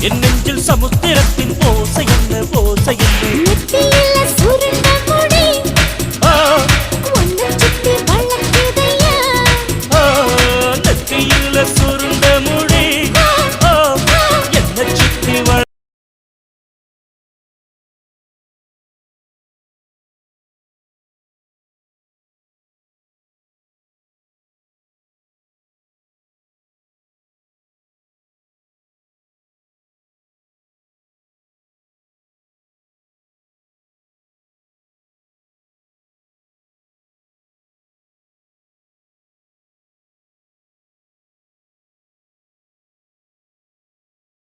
என் நெஞ்சில் சமுத்திரத்தின் ஓசை என்ன ஓசை